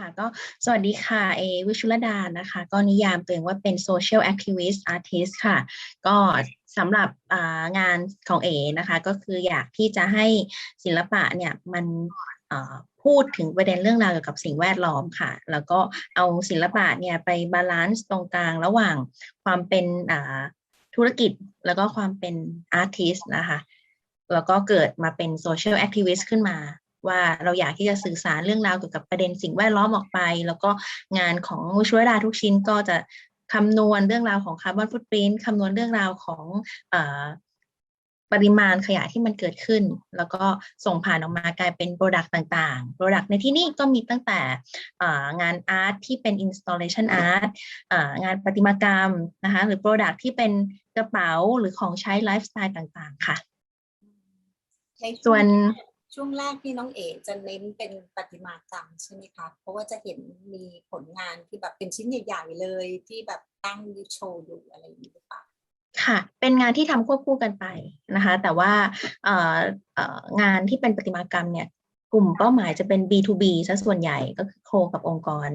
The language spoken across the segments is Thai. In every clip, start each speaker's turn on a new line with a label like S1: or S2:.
S1: ค่ะ ก็สวัสดีค่ะ เอวิชุลดานะคะ ก็นิยามตัวเองว่าเป็น social activist artist ค่ะ ก็สำหรับงานของเอนะคะ ก็คืออยากที่จะให้ศิลปะเนี่ยมันพูดถึงประเด็นเรื่องราวเกี่ยวกับสิ่งแวดล้อมค่ะ แล้วก็เอาศิลปะเนี่ยไปบาลานซ์ตรงกลางระหว่างความเป็นธุรกิจแล้วก็ความเป็นอาร์ติสนะคะ แล้วก็เกิดมาเป็นโซเชียลแอคทิวิสต์ขึ้นมา ว่าเราอยากที่จะสื่อสารเรื่องราวเกี่ยวกับประเด็นสิ่งแวดล้อมออกไป แล้วก็งานของวิชวดาทุกชิ้นก็จะคำนวณเรื่องราวของคาร์บอนฟุตปรินท์คำนวณเรื่องราวของเออปริมาณขยะที่มันเกิดขึ้น แล้วก็ส่งผ่านออกมากลายเป็นโปรดักต์ต่างๆโปรดักต์ในที่นี้ก็มีตั้งแต่เอ่องานอาร์ตที่เป็น installation art เอ่องานประติมากรรมนะคะหรือโปรดักต์ที่เป็นกระเป๋าหรือของใช้ไลฟ์สไตล์ต่างๆ ค่ะ
S2: ใน
S1: ส่วน
S2: ช่วงแรกที่น้องเอ๋จะเน้นเป็นประติมากรรมใช่ไหมคะเพราะว่าจะเห็นมีผลงานที่แบบเป็นชิ้นใหญ่ๆเลยที่แบบตั้งโชว์อยู่อะไรอย่างนี้หรือเปล่า
S1: ค่ะ เป็นงานที่ทำควบคู่กันไปนะคะ แต่ว่าเอ่องานที่เป็นประติมากรรมเนี่ยกลุ่มเป้าหมายจะเป็น B2B ซะส่วนใหญ่ก็คือโคกับองค์กร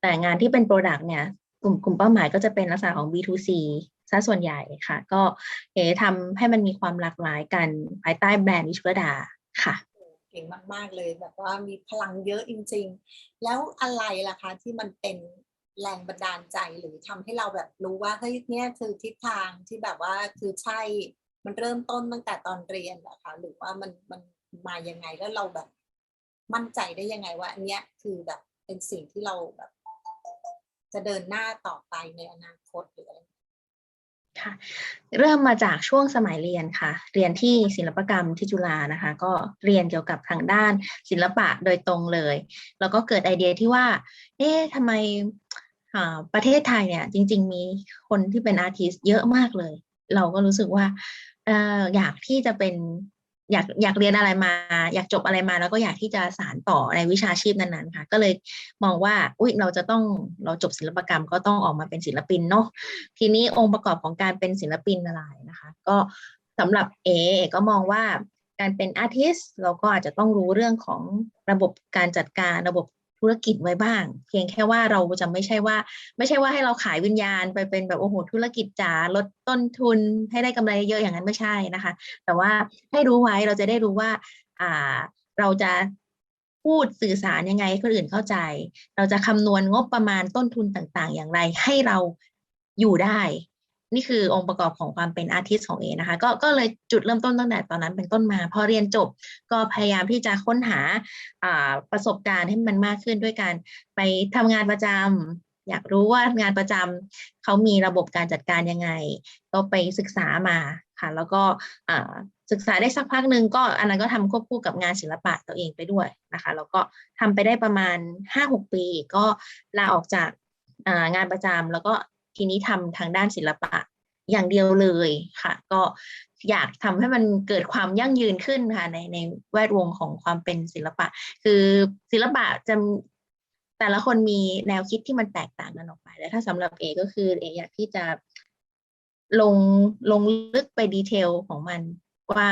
S1: แต่งานที่เป็น Product เนี่ยกลุ่มกลุ่มเป้าหมายก็จะเป็นลักษณะของ B2C ซะส่วนใหญ่ค่ะ ก็เอ๋ทำให้มันมีความหลากหลายกันภายใต้แบรนด์วิชุวดาค่ะ
S2: ก่งมาก ๆ เลย แบบว่ามีพลังเยอะจริง ๆ แล้วอะไรล่ะคะ ที่มันเป็นแรงบันดาลใจหรือทำให้เราแบบรู้ว่าเฮ้ยเนี่ยคือทิศทางที่แบบว่าคือใช่มันเริ่มต้นตั้งแต่ตอนเรียนเหรอคะหรือว่ามันมันมายังไงแล้วเราแบบ มั่นใจได้ยังไงว่าอันเนี้ยคือแบบเป็นสิ่งที่เราแบบ จะเดินหน้าต่อไปในอนาคตหรืออะไร
S1: ค่ะเริ่มมาจากช่วงสมัยเรียนค่ะ เรียนที่ศิลปกรรมที่จุฬานะคะ ก็เรียนเกี่ยวกับทางด้านศิลปะโดยตรงเลย แล้วก็เกิดไอเดียที่ว่า เอ๊ะทำไมอ่าประเทศไทยเนี่ยจริง ๆ มีคนที่เป็นอาร์ติสเยอะมากเลย เราก็รู้สึกว่าอออยากที่จะเป็น อยากอยากเรียนอะไรมา อยากจบอะไรมา แล้วก็อยากที่จะสานต่อในวิชาชีพนั้นๆค่ะ ก็เลยมองว่าอุ้ยเราจะต้องเราจบศิลปกรรมก็ต้องออกมาเป็นศิลปินเนาะทีนี้องค์ประกอบของการเป็นศิลปินอะไรนะคะ ก็สำหรับเอเอก็มองว่าการเป็นอาร์ติสเราก็อาจจะต้องรู้เรื่องของระบบการจัดการระบบ ธุรกิจไว้บ้าง เพียงแค่ว่าเราจะไม่ใช่ว่า ไม่ใช่ว่าให้เราขายวิญญาณไปเป็นแบบโอ้โหธุรกิจจ๋าลดต้นทุนให้ได้กำไรเยอะอย่างนั้นไม่ใช่นะคะ แต่ว่าให้รู้ไว้เราจะได้รู้ว่าอ่าเราจะพูดสื่อสารยังไงให้คนอื่นเข้าใจ เราจะคำนวณงบประมาณต้นทุนต่างๆ อย่างไรให้เราอยู่ได้ นี่คือองค์ประกอบของความเป็นอาร์ติสของเอนะคะก็ก็เลยจุดเริ่มต้นตั้งแต่ตอนนั้นเป็นต้นมา พอเรียนจบก็พยายามที่จะค้นหาประสบการณ์ให้มันมากขึ้นด้วยการไปทำงานประจำอยากรู้ว่างานประจำเขามีระบบการจัดการยังไง ก็ไปศึกษามาค่ะ แล้วก็ศึกษาได้สักพักหนึ่งก็อันนั้นก็ทำควบคู่กับงานศิลปะตัวเองไปด้วยนะคะ แล้วก็ทำไปได้ประมาณห้าหกปี ก็ลาออกจากงานประจำแล้วก็ ทีนี้ทำทางด้านศิลปะอย่างเดียวเลยค่ะ ก็อยากทำให้มันเกิดความยั่งยืนขึ้นค่ะในในแวดวงของความเป็นศิลปะ คือศิลปะจะแต่ละคนมีแนวคิดที่มันแตกต่างกันออกไปแล้วถ้าสำหรับเอก็คือเออยากที่จะลงลงลึกไปดีเทลของมันว่า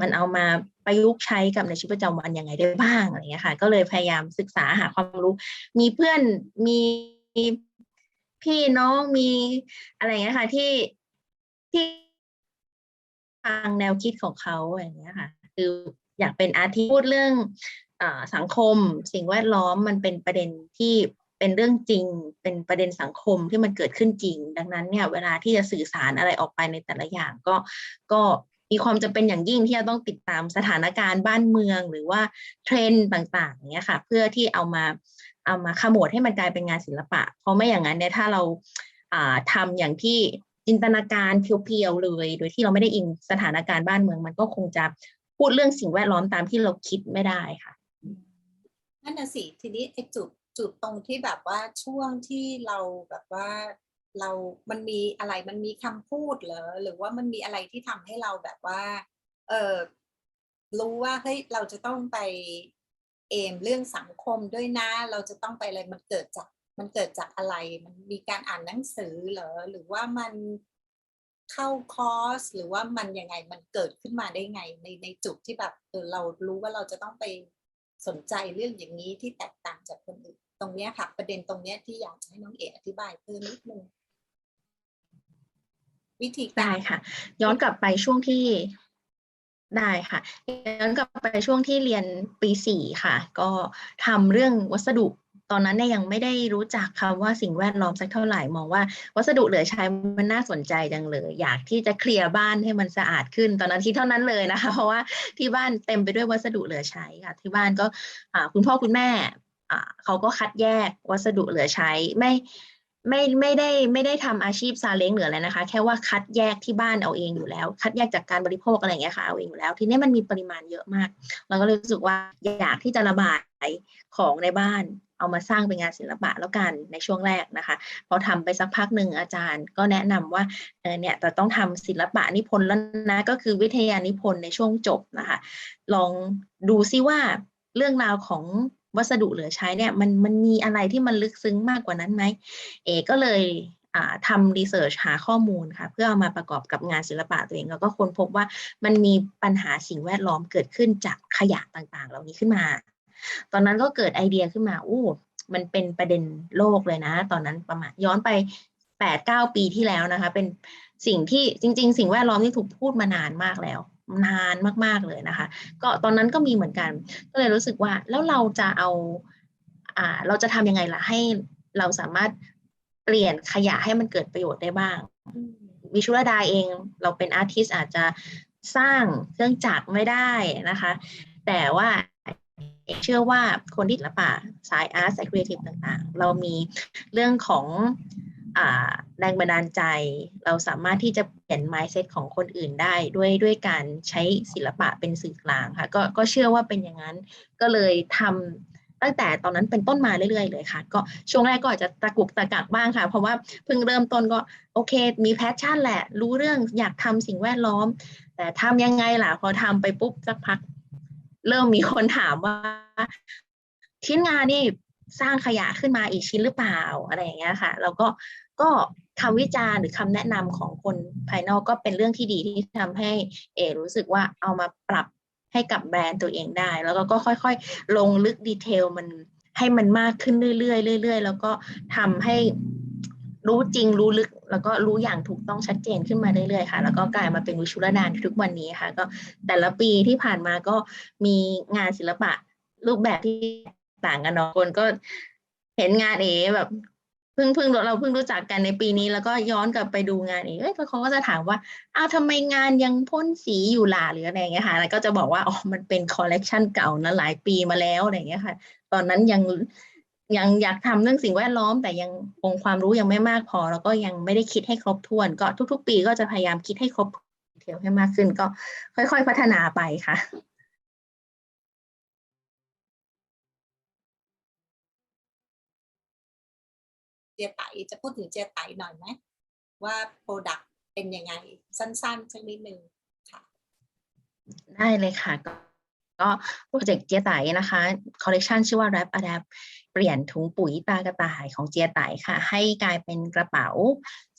S1: มันเอามาประยุกต์ใช้กับในชีวิตประจำวันยังไงได้บ้างอะไรอย่างเงี้ยค่ะ ก็เลยพยายามศึกษาหาความรู้ มีเพื่อนมี พี่น้องมีอะไรเงี้ยค่ะ ที่ที่ฟังแนวคิดของเขาอย่างเงี้ยค่ะ คืออยากเป็นอาร์ติพูดเรื่องอสังคม สิ่งแวดล้อมมันเป็นประเด็นที่เป็นเรื่องจริง เป็นประเด็นสังคมที่มันเกิดขึ้นจริง ดังนั้นเนี่ยเวลาที่จะสื่อสารอะไรออกไปในแต่ละอย่างก็ก็มีความจำเป็นอย่างยิ่งที่จะต้องติดตามสถานการณ์บ้านเมืองหรือว่าเทรนด์ต่างๆอย่างเงี้ยค่ะ เพื่อที่เอามา เอามาขมวดให้มันกลายเป็นงานศิลปะ เพราะไม่อย่างนั้นเนี่ยถ้าเราอ่าทำอย่างที่จินตนาการเพียวๆเลย โดยที่เราไม่ได้อิงสถานการณ์บ้านเมือง มันก็คงจะพูดเรื่องสิ่งแวดล้อมตามที่เราคิดไม่ได้ค่ะ
S2: นั่นน่ะสิทีนี้ไอ้จุดจุดตรงที่แบบว่าช่วงที่เราแบบว่าเรา มันมีอะไรมันมีคำพูดเหรอหรือว่ามันมีอะไรที่ทำให้เราแบบว่า เออรู้ว่าเฮ้ยเราจะต้องไป เอมเรื่องสังคมด้วยนะ เราจะต้องไปอะไรมันเกิดจากมันเกิดจากอะไร มันมีการอ่านหนังสือเหรอหรือว่ามันเข้าคอร์สหรือว่ามันยังไงมันเกิดขึ้นมาได้ไง ในในจุดที่แบบเออเรารู้ว่าเราจะต้องไปสนใจเรื่องอย่างนี้ที่แตกต่างจากคนอื่น ตรงเนี้ยค่ะประเด็นตรงเนี้ยที่อยากจะให้น้องเอ๋อธิบายเพิ่มนิดนึงวิธีกา
S1: ได้
S2: ร
S1: ค่ะ ย้อนกลับไปช่วงที่ ได้ค่ะย้อนกลับไปช่วงที่เรียนปีสี่ค่ะ ก็ทำเรื่องวัสดุตอนนั้นเนี่ยยังไม่ได้รู้จักคำว่าสิ่งแวดล้อมสักเท่าไหร่มองว่า วัสดุเหลือใช้มันน่าสนใจจังเลย อยากที่จะเคลียร์บ้านให้มันสะอาดขึ้น ตอนนั้นคิดเท่านั้นเลยนะคะ เพราะว่าที่บ้านเต็มไปด้วยวัสดุเหลือใช้ค่ะ ที่บ้านก็คุณพ่อคุณแม่เขาก็คัดแยกวัสดุเหลือใช้ไม่ ไม่ไม่ได้ไม่ได้ทำอาชีพซาเล้งหรืออะไรนะคะ แค่ว่าคัดแยกที่บ้านเอาเองอยู่แล้ว คัดแยกจากการบริโภคอะไรอย่างเงี้ยค่ะเอาเองอยู่แล้ว ทีนี้มันมีปริมาณเยอะมาก เราก็เลยรู้สึกว่าอยากที่จะระบายของในบ้านเอามาสร้างเป็นงานศิลปะแล้วกันในช่วงแรกนะคะพอทำไปสักพักหนึ่งอาจารย์ก็แนะนำว่าเออเนี่ยแต่ต้องทำศิลปะนิพนธ์แล้วนะก็คือวิทยานิพนธ์ในช่วงจบนะคะ ลองดูซิว่าเรื่องราวของ วัสดุเหลือใช้เนี่ยมันมันมีอะไรที่มันลึกซึ้งมากกว่านั้นไหมเอก็เลยทำรีเสิร์ชหาข้อมูลค่ะเพื่อเอามาประกอบกับงานศิลปะตัวเอง แล้วก็ค้นพบว่ามันมีปัญหาสิ่งแวดล้อมเกิดขึ้นจากขยะต่างๆ เหล่านี้ขึ้นมา ตอนนั้นก็เกิดไอเดียขึ้นมาอู้มันเป็นประเด็นโลกเลยนะ ตอนนั้นประมาณย้อนไปแปดเก้าปีที่แล้วนะคะ เป็นสิ่งที่จริง ๆ สิ่งแวดล้อมที่ถูกพูดมานานมากแล้ว นานมากๆเลยนะคะ ก็ตอนนั้นก็มีเหมือนกัน ก็เลยรู้สึกว่าแล้วเราจะเอาอ่าเราจะทำยังไงล่ะให้เราสามารถเปลี่ยนขยะให้มันเกิดประโยชน์ได้บ้าง วิชุรดาเองเราเป็นอาร์ติสอาจจะสร้างเครื่องจักรไม่ได้นะคะ แต่ว่าเชื่อว่าคนที่ศิลปะสายอาร์ตสายครีเอทีฟต่างๆ เรามีเรื่องของ แรงบันดาลใจ เราสามารถที่จะเปลี่ยน mindset ของคนอื่นได้ด้วยด้วยการใช้ศิลปะเป็นสื่อกลางค่ะก็ก็เชื่อว่าเป็นอย่างนั้น ก็เลยทำตั้งแต่ตอนนั้นเป็นต้นมาเรื่อยๆเลยค่ะ ก็ช่วงแรกก็อาจจะตะกุกตะกักบ้างค่ะ เพราะว่าเพิ่งเริ่มต้นก็โอเค มีแพชชั่นแหละ รู้เรื่องอยากทำสิ่งแวดล้อม แต่ทำยังไงล่ะ พอทำไปปุ๊บสักพัก เริ่มมีคนถามว่า ชิ้นงานนี่สร้างขยะขึ้นมาอีกชิ้นหรือเปล่าอะไรอย่างเงี้ยค่ะแล้วก็ ก็คำวิจารณ์หรือคำแนะนำของคนภายนอกก็เป็นเรื่องที่ดีที่ทำให้เอรู้สึกว่าเอามาปรับให้กับแบรนด์ตัวเองได้ แล้วก็ค่อยๆ ลงลึกดีเทลมันให้มันมากขึ้นเรื่อยๆเรื่อยๆ แล้วก็ทำให้รู้จริงรู้ลึก แล้วก็รู้อย่างถูกต้องชัดเจนขึ้นมาเรื่อยๆค่ะ แล้วก็กลายมาเป็นวิชุรดานทุกวันนี้ค่ะ ก็แต่ละปีที่ผ่านมาก็มีงานศิลปะรูปแบบที่ต่างกันเนาะคนก็เห็นงานเอแบบ เพิ่งเพิ่งเราเพิ่งรู้จักกันในปีนี้แล้วก็ย้อนกลับไปดูงานเอเอ้ยเขาก็จะถามว่าอ้าวทำไมงานยังพ่นสีอยู่ล่ะหรืออะไรอย่างเงี้ยค่ะแล้วก็จะบอกว่าอ๋อมันเป็นคอลเลกชันเก่านะหลายปีมาแล้วอะไรอย่างเงี้ยค่ะ ตอนนั้นยังยังอยากทำเรื่องสิ่งแวดล้อม แต่ยังองค์ความรู้ยังไม่มากพอ แล้วก็ยังไม่ได้คิดให้ครบถ้วน ก็ทุก ๆ ปีก็จะพยายามคิดให้ครบเทลให้มากขึ้นก็ค่อย ๆ พัฒนาไปค่ะ
S2: เจียไตจะพูดถึงเจียไตหน่อยไหมว่าโปรดักต์เป็นยังไง สั้นๆสักนิดนึงค่ะ
S1: ได้เลยค่ะ ก็ก็โปรเจกต์เจียไตนะคะคอลเลกชันชื่อว่า Rap Adapt เปลี่ยนถุงปุ๋ยตากระต่ายของเจียไตค่ะ ให้กลายเป็นกระเป๋า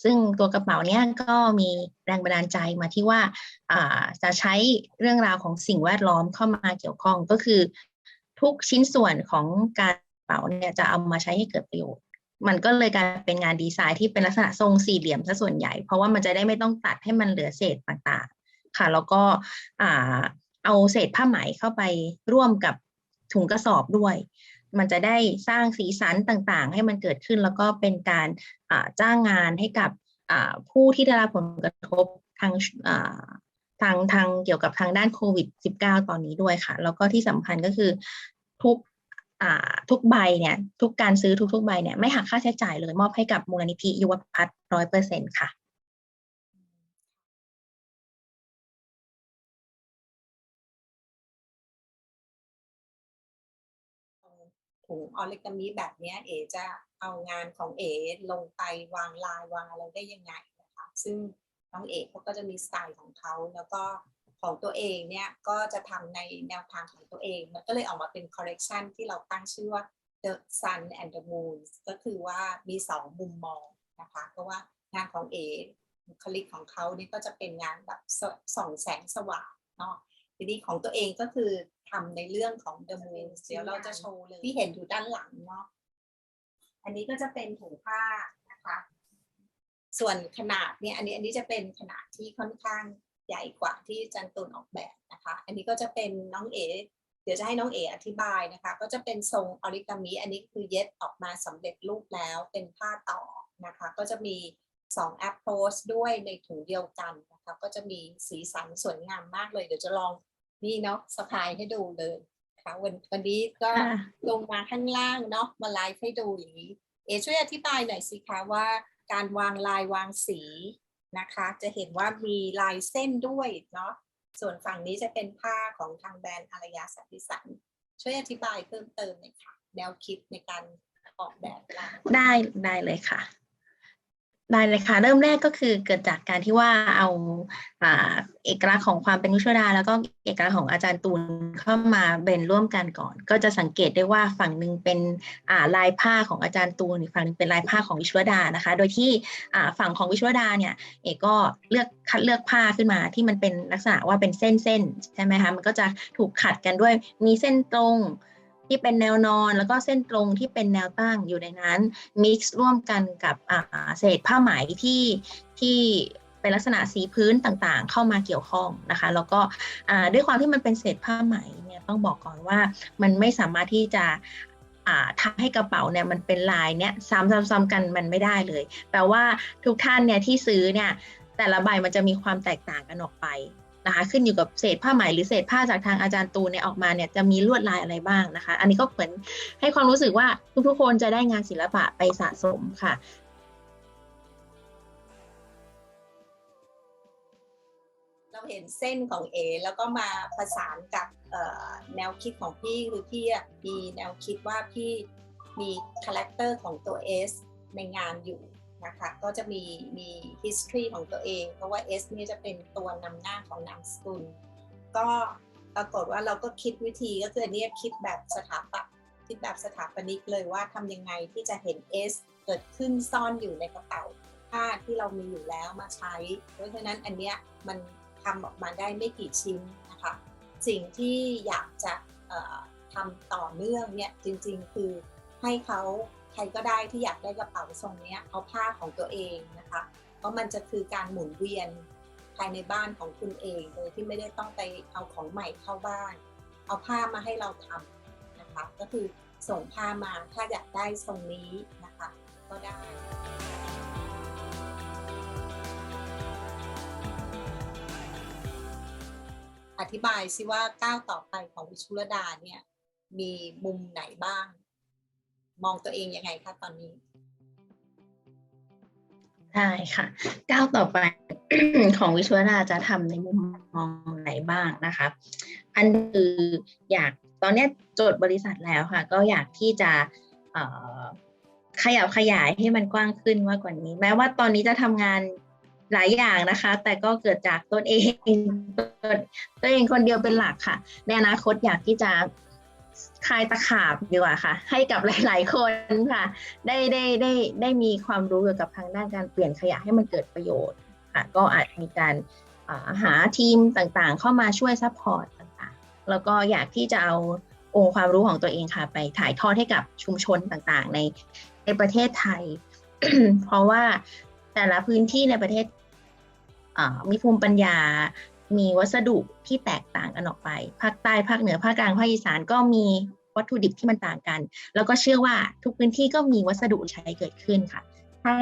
S1: ซึ่งตัวกระเป๋าเนี้ยก็มีแรงบันดาลใจมาที่ว่าอ่าจะใช้เรื่องราวของสิ่งแวดล้อมเข้ามาเกี่ยวข้องก็คือ ทุกชิ้นส่วนของการกระเป๋าเนี่ยจะเอามาใช้ให้เกิดประโยชน์ มันก็เลยกลายเป็นงานดีไซน์ที่เป็นลักษณะทรงสี่เหลี่ยมซะส่วนใหญ่ เพราะว่ามันจะได้ไม่ต้องตัดให้มันเหลือเศษต่างๆ ค่ะ แล้วก็เอาเศษผ้าไหมเข้าไปร่วมกับถุงกระสอบด้วย มันจะได้สร้างสีสันต่างๆ ให้มันเกิดขึ้น แล้วก็เป็นการจ้างงานให้กับผู้ที่ได้รับผลกระทบทางทางทางเกี่ยวกับทางด้านโควิด -19 ตอนนี้ด้วยค่ะ แล้วก็ที่สำคัญก็คือทุก ทุกใบเนี่ยทุกการซื้อทุก ๆ ใบเนี่ยไม่หักค่าใช้จ่ายเลยมอบให้กับมูลนิธิยุวพัฒน์ร้อยเปอร์เซ็นค่ะ
S2: ถุงออริกามิแบบนี้เอจะเอางานของเอลงไปวางลายวางอะไรได้ยังไงนะคะซึ่งน้องเอเขาก็จะมีสไตล์ของเขาแล้วก็ ของตัวเองเนี่ยก็จะทำในแนวทางของตัวเอง มันก็เลยออกมาเป็นคอลเลกชันที่เราตั้งชื่อว่า The Sun and the Moon ก็คือว่ามีสองมุมมองนะคะเพราะว่างานของเอคลิกของเขาเนี่ยก็จะเป็นงานแบบสส่องแสงสว่างเนาะทีนี้ของตัวเองก็คือทำในเรื่องของ The Moon เดี๋ยวเราจะโชว์เลยที่เห็นอยู่ด้านหลังเนาะอันนี้ก็จะเป็นถุงผ้านะคะ ส่วนขนาดเนี่ยอันนี้อันนี้จะเป็นขนาดที่ค่อนข้าง ใหญ่กว่าที่จันตุนออกแบบนะคะ อันนี้ก็จะเป็นน้องเอเดี๋ยวจะให้น้องเออธิบายนะคะ ก็จะเป็นทรงออริกามิอันนี้คือเย็บออกมาสำเร็จรูปแล้วเป็นผ้าต่อนะคะ ก็จะมี2 approach ด้วยในถุงเดียวกันนะคะก็จะมีสีสันสวยงามมากเลย เดี๋ยวจะลองนี่เนาะสะพายให้ดูเลยนะคะวันวันนี้ก็
S1: ค่ะ
S2: ลงมาข้างล่างเนาะมาไลฟ์ให้ดูอย่างนี้ เอช่วยอธิบายหน่อยสิคะว่าการวางลายวางสี นะคะ จะเห็นว่ามีลายเส้นด้วยเนาะส่วนฝั่งนี้จะเป็นผ้าของทางแบรนด์อารยาสันติสันช่วยอธิบายเพิ่มเติมหน่อยค่ะ แนวคิดในการออกแบบ
S1: ได้ได้เลยค่ะ ได้เลยค่ะ เริ่มแรกก็คือเกิดจากการที่ว่าเอาอเอกลักษณ์ของความเป็นวิชวดา แล้วก็เอกลักษณ์ของอาจารย์ตูนเข้ามาเบนร่วมกันก่อน ก็จะสังเกตได้ว่าฝั่งหนึ่งเป็นาลายผ้าของอาจารย์ตูนอีกฝั่งหนึ่งเป็นลายผ้าของวิชวดานะคะ โดยที่ฝั่งของวิชวดาเนี่ยเอกก็เลือกคัดเลือกผ้าขึ้นมาที่มันเป็นลักษณะว่าเป็นเส้นเส้นๆใช่ไหมคะมันก็จะถูกขัดกันด้วยมีเส้นตรง ที่เป็นแนวนอนแล้วก็เส้นตรงที่เป็นแนวตั้งอยู่ในนั้นมิกซ์ร่วมกันกับเศษผ้าไหมที่ที่เป็นลักษณะสีพื้นต่างๆ เข้ามาเกี่ยวข้องนะคะ แล้วก็ด้วยความที่มันเป็นเศษผ้าไหมเนี่ยต้องบอกก่อนว่ามันไม่สามารถที่จะทำให้กระเป๋าเนี่ยมันเป็นลายเนี่ยซ้ำๆๆกันมันไม่ได้เลย แปลว่าทุกท่านเนี่ยที่ซื้อเนี่ยแต่ละใบมันจะมีความแตกต่างกันออกไป นะคะ ขึ้นอยู่กับเศษผ้าไหมหรือเศษผ้าจากทางอาจารย์ตูนเนี่ยออกมาเนี่ยจะมีลวดลายอะไรบ้างนะคะ อันนี้ก็เหมือนให้ความรู้สึกว่าทุกๆคนจะได้งานศิลปะไปสะสมค่ะ
S2: เราเห็นเส้นของเอแล้วก็มาประสานกับแนวคิดของพี่คือพี่มีแนวคิดว่าพี่มีคาแรคเตอร์ของตัว S ในงานอยู่ นะคะก็จะมีมี history ของตัวเอง เพราะว่า S นี่จะเป็นตัวนำหน้าของนามสกุล ก็ปรากฏว่าเราก็คิดวิธีก็คืออันนี้คิดแบบสถาปัตคิดแบบสถาปนิกเลยว่าทำยังไงที่จะเห็น S เกิดขึ้นซ่อนอยู่ในกระเป๋าผ้าที่เรามีอยู่แล้วมาใช้ เพราะฉะนั้นอันเนี้ยมันทำออกมาได้ไม่กี่ชิ้นนะคะสิ่งที่อยากจะทำต่อเนื่องเนี่ยจริงๆ คือให้เขา รก็ได้ที่อยากได้กระเป๋าทรงนี้เอาผ้าของตัวเองนะคะ เพราะมันจะคือการหมุนเวียนภายในบ้านของคุณเอง โดยที่ไม่ได้ต้องไปเอาของใหม่เข้าบ้าน เอาผ้ามาให้เราทำนะคะ ก็คือส่งผ้ามาถ้าอยากได้ทรงนี้นะคะ ก็ได้อธิบายสิว่าก้าวต่อไปของวิชุรดาเนี่ยมีมุมไหนบ้าง มองตัวเองยังไงคะตอนนี้
S1: ได้ค่ะก้าวต่อไปของวิชวราจะทำในมุมมองไหนบ้างนะคะ อันคืออยากตอนนี้จทย์บริษัทแล้วค่ะ ก็อยากที่จะขยับขยายให้มันกว้างขึ้นมากกว่านี้ แม้ว่าตอนนี้จะทำงานหลายอย่างนะคะ แต่ก็เกิดจากตนเองตัวเองคนเดียวเป็นหลักค่ะ ในอนาคตอยากที่จะ คลายตะขาบดีกว่าค่ะ ให้กับหลาย ๆ คนค่ะ ได้ได้ได้ได้มีความรู้เกี่ยวกับทางด้านการเปลี่ยนขยะให้มันเกิดประโยชน์ค่ะก็อาจมีการหาทีมต่างๆ เข้ามาช่วยซัพพอร์ตต่างๆ แล้วก็อยากที่จะเอาองค์ความรู้ของตัวเองค่ะ ไปถ่ายทอดให้กับชุมชนต่างๆ ในในประเทศไทย เพราะว่าแต่ละพื้นที่ในประเทศมีภูมิปัญญา มีวัสดุที่แตกต่างกันออกไป ภาคใต้ภาคเหนือภาคกลางภาคอีสานก็มีวัตถุดิบที่มันต่างกัน แล้วก็เชื่อว่าทุกพื้นที่ก็มีวัสดุใช้เกิดขึ้นค่ะ ถ้า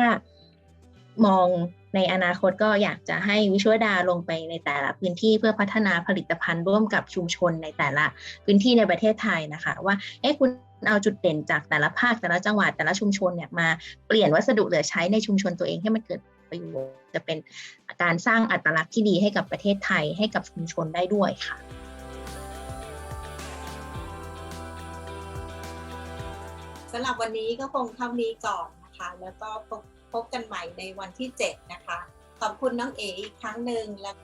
S1: มองในอนาคตก็อยากจะให้วิชวดาลงไปในแต่ละพื้นที่เพื่อพัฒนาผลิตภัณฑ์ร่วมกับชุมชนในแต่ละพื้นที่ในประเทศไทยนะคะ ว่าเอ๊ะคุณเอาจุดเด่นจากแต่ละภาคแต่ละจังหวัดแต่ละชุมชนเนี่ยมาเปลี่ยนวัสดุเหลือใช้ในชุมชนตัวเองให้มันเกิด ประโยชน์ จะเป็นการสร้างอัตลักษณ์ที่ดีให้กับประเทศไทยให้กับชุมชนได้ด้วยค่ะ
S2: สำหรับวันนี้ก็คงเท่านี้ก่อนนะคะ แล้วก็พบกันใหม่ในวันที่ 7 นะคะ ขอบคุณน้องเออีกครั้งหนึ่งแล้ว